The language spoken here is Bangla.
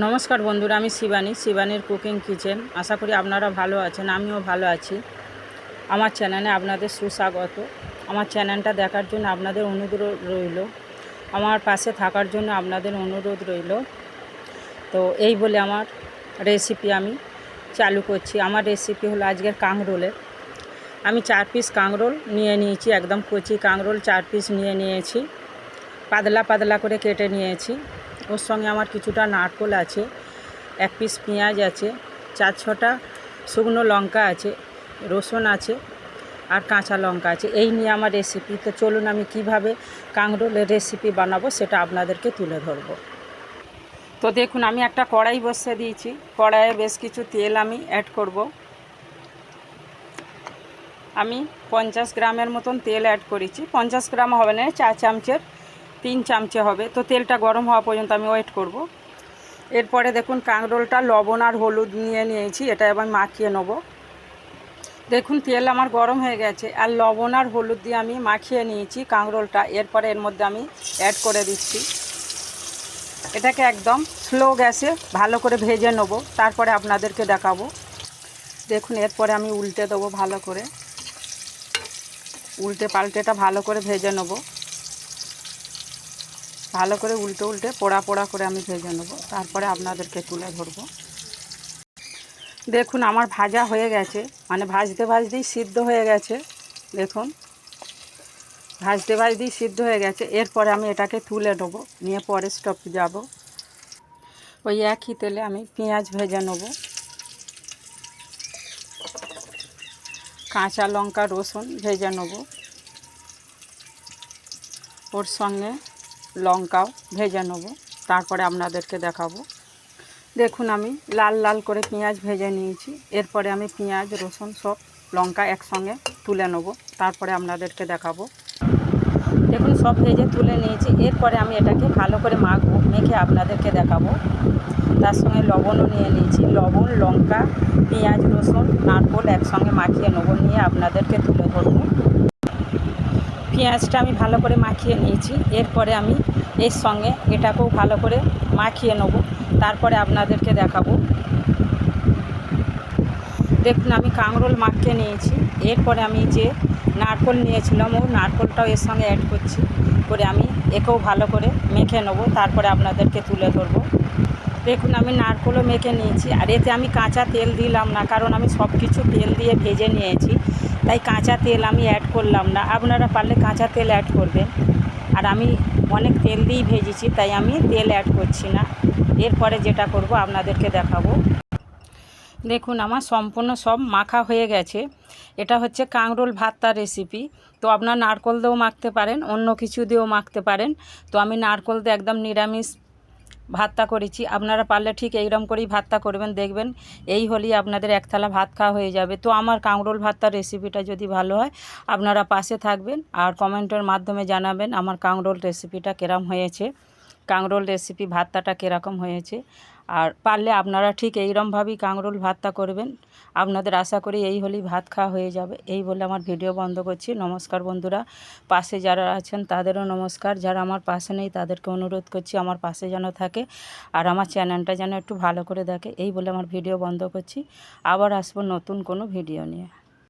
নমস্কার বন্ধুরা, আমি শিবানী, শিবানীর কুকিং কিচেন। আশা করি আপনারা ভালো আছেন, আমিও ভালো আছি। আমার চ্যানেলে আপনাদের সুস্বাগত। আমার চ্যানেলটা দেখার জন্য আপনাদের অনুরোধ রইল। আমার পাশে থাকার জন্য আপনাদের অনুরোধ রইল। তো এই বলে আমার রেসিপি আমি চালু করছি। আমার রেসিপি হলো আজকের কাঁকরোলের। আমি চার পিস কাঁকরোল নিয়ে নিয়েছি, একদম কচি কাঁকরোল, চার পিস নিয়ে নিয়েছি। পাতলা পাতলা করে কেটে নিয়েছি। ওর সঙ্গে আমার কিছুটা নারকোল আছে, এক পিস পেঁয়াজ আছে, চার ছটা শুকনো লঙ্কা আছে, রসুন আছে আর কাঁচা লঙ্কা আছে। এই নিয়ে আমার রেসিপি তো চলুন আমি কীভাবে কাঁকরোলের রেসিপি বানাবো সেটা আপনাদেরকে তুলে ধরবো। তো দেখুন, আমি একটা কড়াই বসিয়ে দিয়েছি। কড়াইয়ে বেশ কিছু তেল আমি অ্যাড করব। আমি পঞ্চাশ গ্রামের মতন তেল অ্যাড করেছি। পঞ্চাশ গ্রাম হবে না, চা চামচের তিন চামচে হবে। তো তেলটা গরম হওয়া পর্যন্ত আমি ওয়েট করব। এরপরে দেখুন কাঁকরোলটা লবণ আর হলুদ নিয়ে নিয়েছি, এটা এবার মাখিয়ে নেব। দেখুন, তেল আমার গরম হয়ে গেছে, আর লবণ আর হলুদ দিয়ে আমি মাখিয়ে নিয়েছি কাঁকরোলটা এরপরে এর মধ্যে আমি অ্যাড করে দিচ্ছি। এটাকে একদম স্লো গ্যাসে ভালো করে ভেজে নেব, তারপরে আপনাদেরকে দেখাবো। দেখুন, এরপরে আমি উল্টে দেবো ভালো করে। উল্টে পাল্টেটা ভালো করে ভেজে নেব। ভালো করে উল্টে উল্টে পোড়া পোড়া করে আমি ভেজে নেব। তারপরে আপনাদেরকে তুলে ধরবো। দেখুন, আমার ভাজা হয়ে গেছে। মানে ভাজতে ভাজতেই সিদ্ধ হয়ে গেছে। দেখুন, ভাজতে ভাজতেই সিদ্ধ হয়ে গেছে। এরপরে আমি এটাকে তুলে নেব। নিয়ে পরে স্টপ যাব। ওই একই তেলে আমি পেঁয়াজ ভেজে নেব। কাঁচা লঙ্কা রসুন ভেজে নেব। ওর সঙ্গে লঙ্কাও ভেজে নেব। তারপরে আপনাদেরকে দেখাবো। দেখুন আমি লাল লাল করে পেঁয়াজ ভেজে নিয়েছি। এরপরে আমি পেঁয়াজ, রসুন সব লঙ্কা একসঙ্গে তুলে নেব। তারপরে আপনাদেরকে দেখাবো। দেখুন সব ভেজে তুলে নিয়েছি। এরপরে আমি এটাকে ভালো করে মাখবো, মেখে আপনাদেরকে দেখাবো। তার সঙ্গে লবণও নিয়ে নিয়েছি। লবণ, লঙ্কা, পেঁয়াজ, রসুন, নারকোল একসঙ্গে মাখিয়ে নেব। নিয়ে আপনাদেরকে তুলে ধরবো। পেঁয়াজটা আমি ভালো করে মাখিয়ে নিয়েছি। এরপরে আমি এর সঙ্গে এটাকেও ভালো করে মাখিয়ে নেব। তারপরে আপনাদেরকে দেখাবো। দেখুন, আমি কাঁকরোল মাখিয়ে নিয়েছি। এরপরে আমি যে নারকোল নিয়েছিলাম, ও নারকোলটাও এর সঙ্গে অ্যাড করছি। করে আমি একেও ভালো করে মেখে নেব। তারপরে আপনাদেরকে তুলে ধরবো। দেখুন, আমি নারকোলও মেখে নিয়েছি। আর এতে আমি কাঁচা তেল দিলাম না, কারণ আমি সব কিছু তেল দিয়ে ভেজে নিয়েছি। তাই কাঁচা তেল আমি অ্যাড করলাম না। আপনারা পারলে কাঁচা তেল অ্যাড করবেন। আর আমি অনেক তেল দিয়েই ভেজেছি, তাই আমি তেল অ্যাড করছি না। এরপরে যেটা করব, আপনাদেরকে দেখাবো। দেখুন, আমার সম্পূর্ণ সব মাখা হয়ে গেছে। এটা হচ্ছে কাঁকরোল ভাত্তার রেসিপি তো আপনার নারকল দিয়েও মাখতে পারেন, অন্য কিছু দিয়েও মাখতে পারেন। তো আমি নারকল দিয়ে একদম নিরামিষ ভাতটা করেছি। আপনারা পারলে ঠিক এইরকম করেই ভাতটা করবেন, দেখবেন এই হলেই আপনাদের এক থালা ভাত খাওয়া হয়ে যাবে। তো আমার কাঁকরোল ভাতটার রেসিপিটা যদি ভালো হয়, আপনারা পাশে থাকবেন আর কমেন্টের মাধ্যমে জানাবেন আমার কাঁকরোল রেসিপিটা কেরম হয়েছে। কাঁকরোল রেসিপি ভাতটাটা কীরকম হয়েছে? আর পারলে আপনারা ঠিক এইরমভাবেই কাঁকরোল ভাতটা করবেন। আপনাদের আশা করি এই হলেই ভাত খাওয়া হয়ে যাবে। এই বলে আমার ভিডিও বন্ধ করছি। নমস্কার বন্ধুরা। পাশে যারা আছেন তাদেরও নমস্কার। যারা আমার পাশে নেই তাদেরকে অনুরোধ করছি আমার পাশে যেন থাকে আর আমার চ্যানেলটা যেন একটু ভালো করে দেখে। এই বলে আমার ভিডিও বন্ধ করছি। আবার আসব নতুন কোনো ভিডিও নিয়ে।